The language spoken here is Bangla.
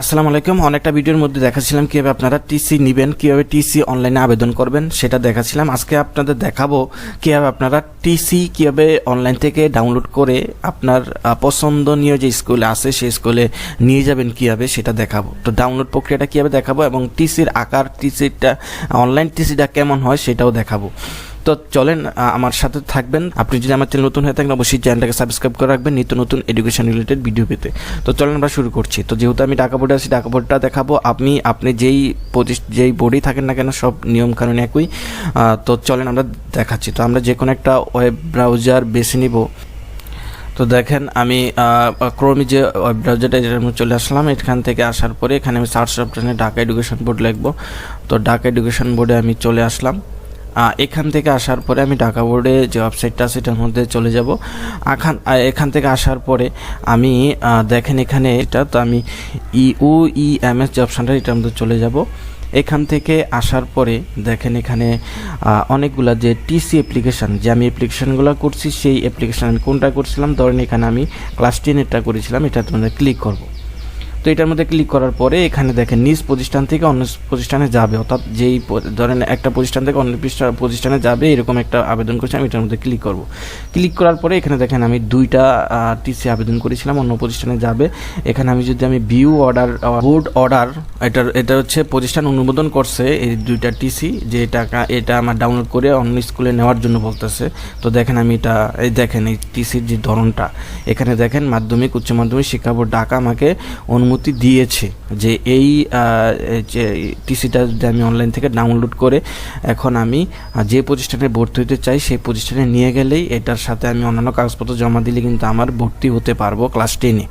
আসসালামু আলাইকুম। অনেকটা ভিডিওর মধ্যে দেখাচ্ছিলাম কীভাবে আপনারা টিসি নেবেন, কীভাবে টিসি অনলাইনে আবেদন করবেন, সেটা দেখাচ্ছিলাম। আজকে আপনাদের দেখাবো কীভাবে আপনারা টিসি কীভাবে অনলাইন থেকে ডাউনলোড করে আপনার পছন্দনীয় যে স্কুলে আছে, সেই স্কুলে নিয়ে যাবেন কীভাবে, সেটা দেখাবো। তো ডাউনলোড প্রক্রিয়াটা কীভাবে দেখাবো এবং টিসির আকার টিসিটা অনলাইন টিসিটা কেমন হয়, সেটাও দেখাবো। তো চলেন আমার সাথে থাকবেন। আপনি যদি আমার চ্যানেল নতুন হয়ে থাকেন, অবশ্যই চ্যানেলটাকে সাবস্ক্রাইব করে রাখবেন, নিত্য নতুন এডুকেশন রিলেটেড ভিডিও পেতে। তো চলেন আমরা শুরু করছি। তো যেহেতু আমি টাকা বোর্ডে আছি টাকা বোর্ডটা দেখাবো। আপনি আপনি যেই প্রতিষ- যেই বোর্ডেই থাকেন না কেন, সব নিয়ম কানুন একই তো চলেন আমরা দেখাচ্ছি। তো আমরা যে কোনো একটা ওয়েব ব্রাউজার বেছে নিব। তো দেখেন, আমি ক্রোমি যে ওয়েব ব্রাউজারটা এটার মধ্যে চলে আসলাম, এখান থেকে আসার পরে এখানে আমি সার্চ অপশানে ঢাকা এডুকেশন বোর্ড লিখব। তো ঢাকা এডুকেশন বোর্ডে আমি চলে আসলাম। এখান থেকে আসার পরে আমি ঢাকা বোর্ডে যে ওয়েবসাইটটা আছে সেটার মধ্যে চলে যাব। আখান এখান থেকে আসার পরে আমি দেখেন এখানে এটা, তো আমি ইউ ই এম এস যে অপশানটা এটার মধ্যে চলে যাব। এখান থেকে আসার পরে দেখেন এখানে অনেকগুলা যে টিসি অ্যাপ্লিকেশান যে আমি অ্যাপ্লিকেশানগুলো করছি, সেই অ্যাপ্লিকেশান আমি কোনটা করছিলাম? ধরেন এখানে আমি ক্লাস টেনেরটা করেছিলাম এটা মধ্যে ক্লিক করব। তো এটার মধ্যে ক্লিক করার পরে এখানে দেখেন নিজ প্রতিষ্ঠান থেকে অন্য প্রতিষ্ঠানে যাবে। অর্থাৎ যেই ধরেন একটা প্রতিষ্ঠান থেকে অন্য প্রতিষ্ঠানে যাবে, এরকম একটা আবেদন করছি, আমি এটার মধ্যে ক্লিক করব। ক্লিক করার পরে এখানে দেখেন আমি দুইটা টিসি আবেদন করেছিলাম, অন্য প্রতিষ্ঠানে যাবে। এখানে আমি যদি আমি ভিউ অর্ডার বোর্ড অর্ডার এটার, এটা হচ্ছে প্রতিষ্ঠান অনুমোদন করছে এই দুইটা টিসি যে টাকা এটা আমার ডাউনলোড করে অন্য স্কুলে নেওয়ার জন্য বলতেছে। তো দেখেন আমি এটা, এই দেখেন এই টিসির যে ধরনটা। এখানে দেখেন মাধ্যমিক, উচ্চ মাধ্যমিক শিক্ষা বোর্ড, ঢাকা আমাকে অনুমতি দিয়েছে যে এই যে টিসিটা যদি আমি অনলাইন থেকে ডাউনলোড করে এখন আমি যে প্রতিষ্ঠানে ভর্তি হতে চাই সেই প্রতিষ্ঠানে নিয়ে গেলেই এটার সাথে আমি অন্যান্য কাগজপত্র জমা দিলে কিন্তু আমার ভর্তি হতে পারব ক্লাস টেনে